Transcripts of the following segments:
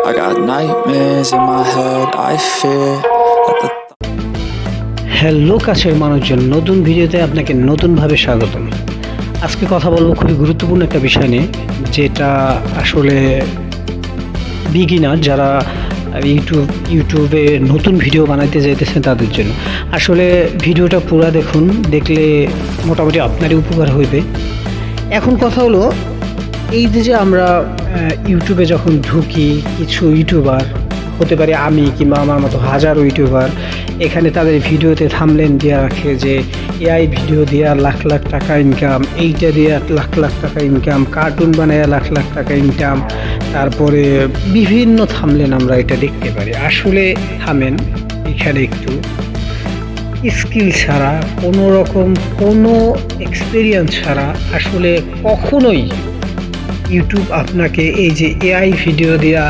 I got nightmares in my head. I fear that the hello কাছের মানুষজন নতুন ভিডিওতে আপনাকে নতুনভাবে স্বাগতম আজকে কথা বলব খুবই গুরুত্বপূর্ণ একটা বিষয় নিয়ে, যেটা আসলে বিগিনার যারা ইউটিউব, ইউটিউবে নতুন ভিডিও বানাইতে যাইতেছেন তাদের জন্য। আসলে ভিডিওটা পুরা দেখুন, দেখলে মোটামুটি আপনারই উপকার হইবে। এখন কথা হলো, এই যে যে আমরা ইউটিউবে যখন ঢুকি, কিছু ইউটিউবার হতে পারে আমি কিংবা আমার মতো হাজারো ইউটিউবার, এখানে তাদের ভিডিওতে থামলেন দেওয়া রাখে যে, এআই ভিডিও দেওয়া লাখ লাখ টাকা ইনকাম এইটা দেওয়া লাখ লাখ টাকা ইনকাম কার্টুন বানায় লাখ লাখ টাকা ইনকাম তারপরে বিভিন্ন থামলেন আমরা এটা দেখতে পারি। আসলে থামেন, এখানে একটু। স্কিল ছাড়া, কোনো রকম কোনো এক্সপিরিয়েন্স ছাড়া আসলে কখনোই ইউটিউব আপনাকে এই যে এআই ভিডিও দেওয়া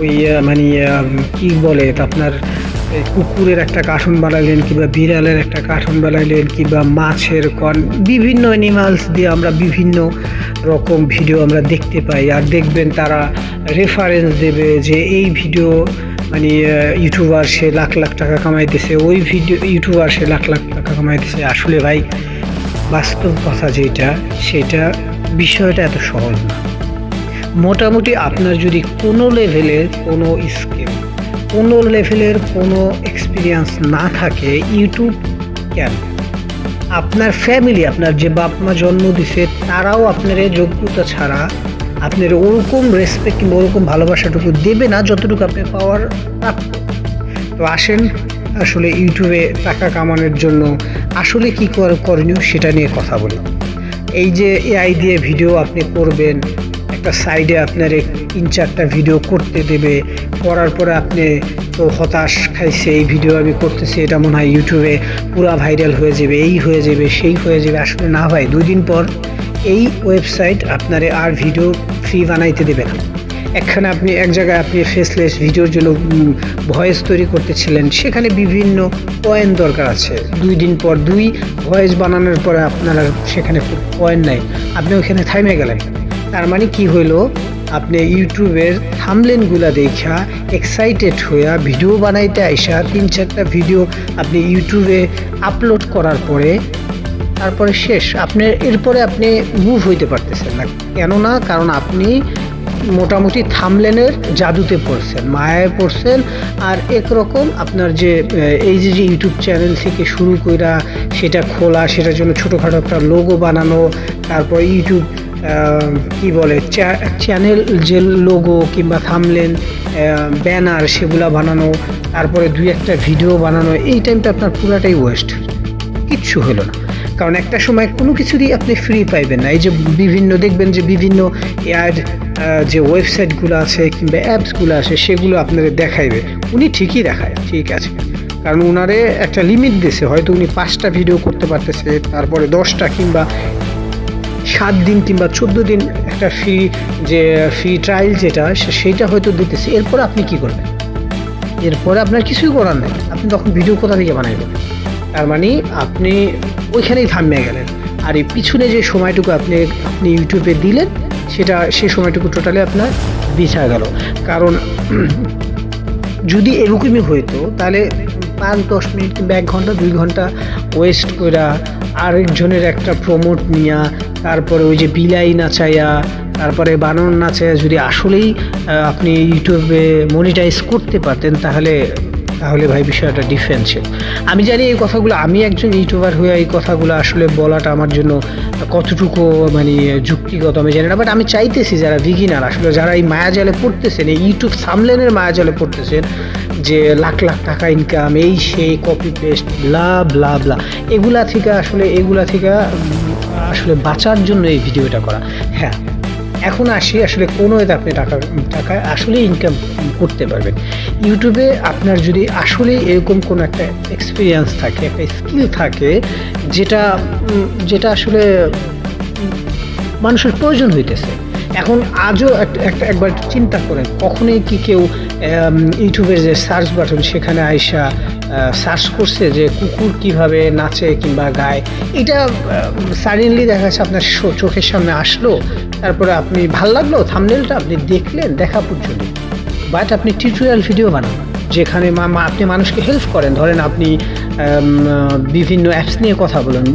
ওই মানে কি বলে আপনার কুকুরের একটা কার্টুন বানাইলেন কিংবা বিড়ালের একটা কার্টুন বানাইলেন কিংবা মাছের কন বিভিন্ন অ্যানিমালস দিয়ে আমরা বিভিন্ন রকম ভিডিও আমরা দেখতে পাই। আর দেখবেন তারা রেফারেন্স দেবে যে এই ভিডিও মানে ইউটিউবার সে লাখ লাখ টাকা কামাইতেছে, ওই ভিডিও ইউটিউবার সে লাখ লাখ টাকা কামাইতেছে। আসলে ভাই, বাস্তব কথা যেটা, সেটা বিষয়টা এত সহজ না। মোটামুটি আপনার যদি কোনো লেভেলের কোনো স্কিল কোনো লেভেলের কোনো এক্সপিরিয়েন্স না থাকে ইউটিউব কেন আপনার ফ্যামিলি আপনার যে বাপ মা জন্ম দিছে, তারাও আপনার যোগ্যতা ছাড়া আপনার ওরকম রেসপেক্ট কিংবা ওরকম ভালোবাসাটুকু দেবে না যতটুকু আপনি পাওয়ার প্রাপ্য। তো আসেন, আসলে ইউটিউবে টাকা কামানোর জন্য আসলে কী কর- করণীয় সেটা নিয়ে কথা বলি। এই যে এআই দিয়ে ভিডিও আপনি করবেন একটা সাইডে আপনার তিন চারটা ভিডিও করতে দেবে। করার পরে আপনি তো হতাশ খাইছে, এই ভিডিও আমি করতেছি, এটা মনে হয় ইউটিউবে পুরা ভাইরাল হয়ে যাবে, এই হয়ে যাবে, সেই হয়ে যাবে। আসলে না ভাই দুই দিন পর এই ওয়েবসাইট আপনারে আর ভিডিও ফ্রি বানাইতে দেবে না। একখানে আপনি, এক জায়গায় আপনি ফেসলেস ভিডিওর জন্য ভয়েস তৈরি করতেছিলেন, সেখানে বিভিন্ন পয়েন্ট দরকার আছে। দুই দিন পর দুই ভয়েস বানানোর পরে আপনার সেখানে পয়েন্ট নাই। আপনি ওখানে থাইমে গেলেন। তার মানে কি হইল? আপনি ইউটিউবের থামলেনগুলা দেখা এক্সাইটেড হইয়া ভিডিও বানাইতে আইসা তিন চারটা ভিডিও আপনি ইউটিউবে আপলোড করার পরে, তারপরে শেষ। আপনি এরপরে আপনি মুভ হইতে পারতেছেন না। কেননা, কারণ আপনি মোটামুটি থামলেনের জাদুতে পড়ছেন, মায়ায় পড়ছেন, আর একরকম আপনার যে এই যে যে ইউটিউব চ্যানেল থেকে শুরু কইরা সেটা খোলা, সেটার জন্য ছোটোখাটো একটা লোগো বানানো, তারপর ইউটিউব কি বলে চ্যানেল যে লোগো কিংবা থামলেন ব্যানার সেগুলা বানানো, তারপরে দুই একটা ভিডিও বানানো, এই টাইমটা আপনার পুরাটাই ওয়েস্ট কিচ্ছু হলো না। কারণ একটা সময় কোনো কিছুরই আপনি ফ্রি পাইবেন না। এই যে বিভিন্ন, দেখবেন যে বিভিন্ন অ্যাড যে ওয়েবসাইটগুলো আছে কিংবা অ্যাপসগুলো আছে, সেগুলো আপনাদের দেখাইবে। উনি ঠিকই দেখায়, ঠিক আছে। কারণ উনারে একটা লিমিট দিয়েছে হয়তো উনি পাঁচটা ভিডিও করতে পারতেছে, তারপরে দশটা কিংবা সাত দিন কিংবা চোদ্দ দিন একটা ফ্রি যে ফ্রি ট্রায়াল যেটা সেইটা হয়তো দিতেছে। এরপর আপনি কি করবেন? এরপরে আপনার কিছুই করার নেই। আপনি তখন ভিডিও কোথা থেকে বানাইবেন? তার মানে আপনি ওইখানেই থামিয়ে গেলেন। আর এই পিছনে যে সময়টুকু আপনি আপনি ইউটিউবে দিলেন, সেটা সেই সময়টুকু টোটালি আপনার বিছা গেল। কারণ, যদি এরকমই হইতো, তাহলে পাঁচ, দশ মিনিট কিংবা এক ঘণ্টা, দুই ঘণ্টা ওয়েস্ট করা আরেকজনের একটা প্রমোট নিয়া, তারপরে ওই যে বিলাই নাচাইয়া তারপরে বানর নাচাইয়া যদি আসলেই আপনি ইউটিউবে মনিটাইজ করতে পারতেন, তাহলে তাহলে ভাই বিষয়টা ডিফারেন্সিয়াল আমি জানি এই কথাগুলো, আমি একজন ইউটিউবার হয়ে এই কথাগুলো আসলে বলাটা আমার জন্য কতটুকু মানে যুক্তিগত আমি জানি না বাট আমি চাইতেছি যারা বিগিনার আসলে যারা এই মায়াজালে পড়তেছেন, এই ইউটিউব সামলেনের মায়াজালে পড়তেছেন, যে লাখ লাখ টাকা ইনকাম এই সেই copy paste blah blah blah এগুলা থেকে আসলে, এগুলা থেকে আসলে বাঁচার জন্য এই ভিডিওটা করা। হ্যাঁ এখন আসি আসলে কোনো এতে আপনি টাকা টাকা আসলে ইনকাম করতে পারবেন। ইউটিউবে আপনার যদি আসলে এরকম কোনো একটা এক্সপিরিয়েন্স থাকে, একটা স্কিল থাকে, যেটা যেটা আসলে মানুষের প্রয়োজন হইতেছে। এখন আজও এক- একটা একবার চিন্তা করেন, কখনোই কি কেউ ইউটিউবের যে সার্চ বাটন সেখানে আইসা সার্চ করছে যে কুকুর কীভাবে নাচে কিংবা গায়, এটা সাডেনলি দেখা যাচ্ছে আপনার চোখের সামনে আসলো, তারপরে আপনি ভালো লাগল থামনেলটা আপনি দেখলেন দেখা পর্যন্ত। বাট আপনি টিউটোরিয়াল ভিডিও বানান, যেখানে আপনি মানুষকে হেল্প করেন। ধরেন আপনি বিভিন্ন অ্যাপস নিয়ে কথা বলেন।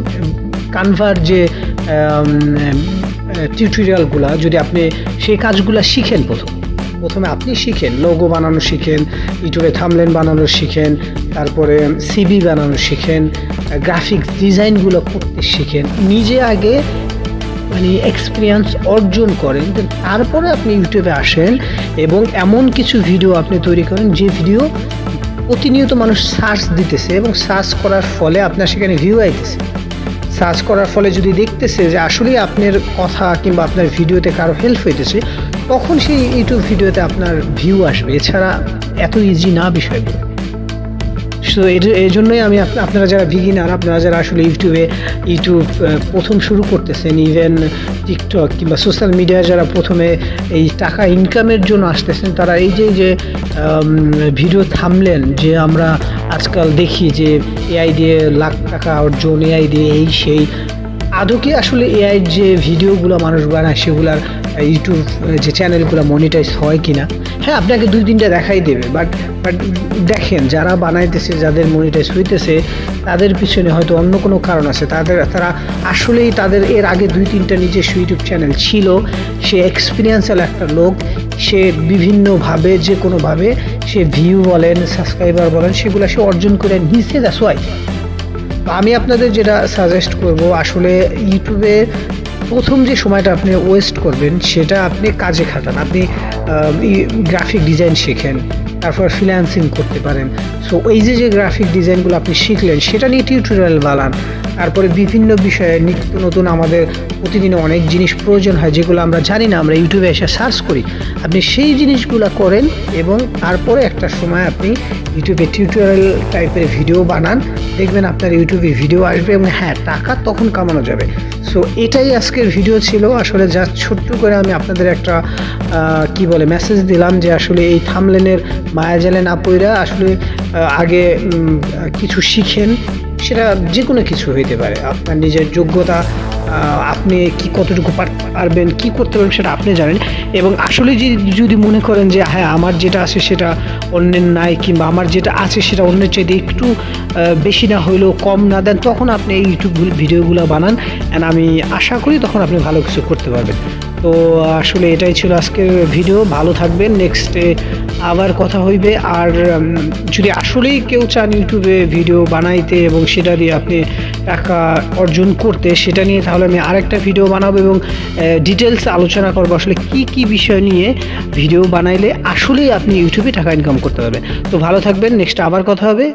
কানভার যে টিউটোরিয়ালগুলা যদি আপনি সেই কাজগুলো শিখেন প্রথম প্রথমে আপনি শিখেন লোগো বানানো শিখেন ইউটিউবে থামলেন বানানো শিখেন, তারপরে সিবি বানানো শিখেন গ্রাফিক্স ডিজাইনগুলো করতে শিখেন। নিজে আগে মানে এক্সপিরিয়েন্স অর্জন করেন তারপরে আপনি ইউটিউবে আসেন এবং এমন কিছু ভিডিও আপনি তৈরি করেন যে ভিডিও প্রতিনিয়ত মানুষ সার্চ দিতেছে এবং সার্চ করার ফলে আপনার সেখানে ভিউ আইতেছে। সার্চ করার ফলে যদি দেখতেছে যে আসলেই আপনার কথা কিংবা আপনার ভিডিওতে কারও হেল্প হইতেছে তখন সেই ইউটিউব ভিডিওতে আপনার ভিউ আসবে? এছাড়া এত ইজি না বিষয়গুলো সো এই জন্যই আমি আপ- আপনারা যারা বিগিনার আপনারা যারা আসলে ইউটিউবে ইউটিউব প্রথম শুরু করতেছেন ইভেন টিকটক কিংবা সোশ্যাল মিডিয়া যারা প্রথমে এই টাকা ইনকামের জন্য আসতেছেন, তারা এই যে যে ভিডিও থামলেন, যে আমরা আজকাল দেখি যে এআই দিয়ে লাখ টাকা অর্জন এআই দিয়ে এই, সেই, আদৌ কি আসলে এআই যে ভিডিওগুলো মানুষ বানায়, সেগুলার ইউটিউব যে চ্যানেলগুলো মনিটাইজ হয় কিনা। হ্যাঁ আপনাকে দুই তিনটা দেখাই দেবে বাট বাট দেখেন, যারা বানাইতেছে, যাদের মনিটাইজ হইতেছে, তাদের পিছনে হয়তো অন্য কোনো কারণ আছে। তাদের, তারা আসলেই তাদের এর আগে দুই তিনটা নিজস্ব ইউটিউব চ্যানেল ছিল। সে এক্সপিরিয়েন্সাল একটা লোক, সে বিভিন্নভাবে, যে কোনোভাবে সে ভিউ বলেন সাবস্ক্রাইবার বলেন, সেগুলো সে অর্জন করে নিচ্ছে দ্যাটস ওয়াই আমি আপনাদের যেটা সাজেস্ট করব, আসলে ইউটিউবে প্রথম যে সময়টা আপনি ওয়েস্ট করবেন, সেটা আপনি কাজে খাটান। আপনি গ্রাফিক ডিজাইন শেখেন, তারপর ফ্রিল্যান্সিং করতে পারেন। সো এই যে যে গ্রাফিক ডিজাইনগুলো আপনি শিখলেন, সেটা নিয়ে টিউটোরিয়াল বানান। তারপরে বিভিন্ন বিষয়ে নিত্য নতুন আমাদের প্রতিদিন অনেক জিনিস প্রয়োজন হয় যেগুলো আমরা জানি না, আমরা ইউটিউবে এসে সার্চ করি। আপনি সেই জিনিসগুলো করেন এবং তারপরে একটা সময় আপনি ইউটিউবে টিউটোরিয়াল টাইপের ভিডিও বানান, দেখবেন আপনার ইউটিউবে ভিডিও আসবে এবং হ্যাঁ টাকা তখন কামানো যাবে। সো এটাই আজকের ভিডিও ছিল। আসলে যা ছোট্ট করে আমি আপনাদের একটা কি বলে মেসেজ দিলাম যে আসলে এই থামলেনের মায়াজালে না পইরা আসলে আগে কিছু শিখেন। সেটা যে কোনো কিছু হইতে পারে। আপনার নিজের যোগ্যতা আপনি কি কতটুকু পারবেন, কি করতে পারবেন সেটা আপনি জানেন। এবং আসলে যে, যদি মনে করেন যে হ্যাঁ আমার যেটা আছে সেটা অন্যের নাই কিংবা আমার যেটা আছে সেটা অন্যের চাইতে একটু বেশি না হইলেও কম না দেন, তখন আপনি এই ইউটিউব ভিডিওগুলো বানান। অ্যান্ড আমি আশা করি তখন আপনি ভালো কিছু করতে পারবেন। তো আসলে এটাই ছিল আজকের ভিডিও। ভালো থাকবেন নেক্সটে আবার কথা হইবে। আর যদি আসলেই কেউ চান ইউটিউবে ভিডিও বানাইতে এবং সেটা দিয়ে আপনি টাকা অর্জন করতে, সেটা নিয়ে তাহলে আমি আরেকটা ভিডিও বানাবো এবং ডিটেলস আলোচনা করব আসলে কি কি বিষয় নিয়ে ভিডিও বানাইলে আসলেই আপনি ইউটিউবে টাকা ইনকাম করতে পারবেন। তো ভালো থাকবেন নেক্সট আবার কথা হবে।